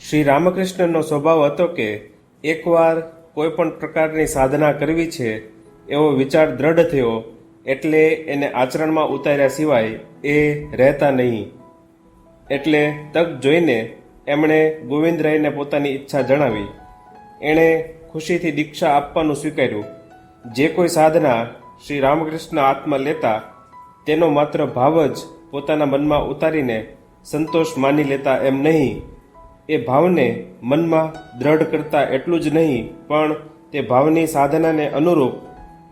શ્રી રામકૃષ્ણનો સ્વભાવ હતો કે એકવાર કોઈ પણ પ્રકારની સાધના કરવી છે, એવો વિચાર દ્રઢ થયો એટલે એને આચરણમાં ઉતાર્યા સિવાય એ રહેતા નહીં. એટલે તક જોઈને એમણે ગોવિંદરાયને પોતાની ઈચ્છા જણાવી. એણે ખુશીથી દીક્ષા આપવાનું સ્વીકાર્યું. જે કોઈ સાધના શ્રી રામકૃષ્ણ આત્મા લેતા, તેનો માત્ર ભાવ જ પોતાના મનમાં ઉતારીને સંતોષ માની લેતા એમ નહીં. એ ભાવને મનમાં દ્રઢ કરતા એટલું જ નહીં, પણ તે ભાવની સાધનાને અનુરૂપ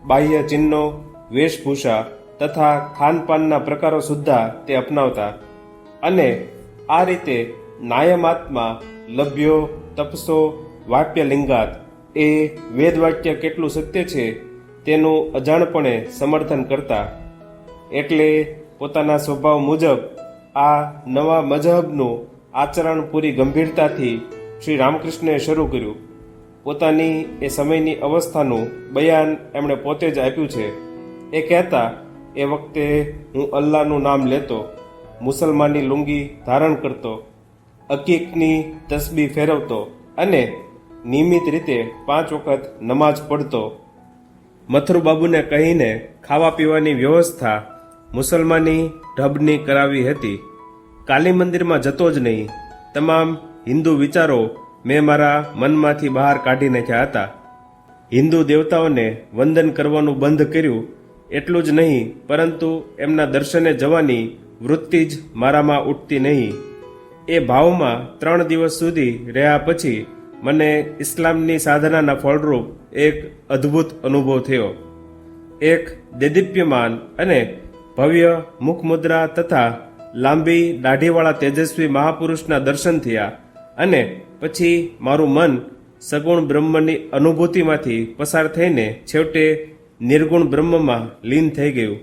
બાહ્ય ચિહ્નો, વેશભૂષા તથા ખાનપાનના પ્રકારો સુદ્ધા તે અપનાવતા અને આ રીતે નાયમાત્મા, લભ્યો, તપસો, વાક્યલિંગાત એ વેદવાક્ય કેટલું સત્ય છે તેનું અજાણપણે સમર્થન કરતા. એટલે પોતાના સ્વભાવ મુજબ આ નવા મજહબનું આચરણ પૂરી ગંભીરતાથી શ્રી રામકૃષ્ણએ શરૂ કર્યું. પોતાની એ સમયની અવસ્થાનું બયાન એમણે પોતે જ આપ્યું છે. એ કહેતા, એ વખતે હું અલ્લાહનું નામ લેતો, મુસલમાનની લુંગી ધારણ કરતો, અકીકની તસબી ફેરવતો અને નિયમિત રીતે પાંચ વખત નમાઝ પઢતો મથુરબાબુને કહીને ખાવા પીવાની વ્યવસ્થા મુસલમાની ઢબની કરાવી હતી. કાલી મંદિરમાં જતો જ નહીં. તમામ હિન્દુ વિચારો મેં મારા મનમાંથી બહાર કાઢી નાખ્યા હતા. હિન્દુ દેવતાઓને વંદન કરવાનું બંધ કર્યું, એટલું જ નહીં, પરંતુ એમના દર્શને જવાની વૃત્તિ જ મારામાં ઉઠતી નહીં. એ ભાવમાં ત્રણ દિવસ સુધી રહ્યા પછી મને ઇસ્લામની સાધનાના ફળરૂપ એક અદ્ભુત અનુભવ થયો. એક દેદીપ્યમાન અને ભવ્ય મુખમુદ્રા તથા લાંબી, દાઢીવાળા તેજસ્વી મહાપુરુષના દર્શન થયા અને પછી મારું મન સગુણ બ્રહ્મની અનુભૂતિમાંથી પસાર થઈને છેવટે નિર્ગુણ બ્રહ્મમાં લીન થઈ ગયું.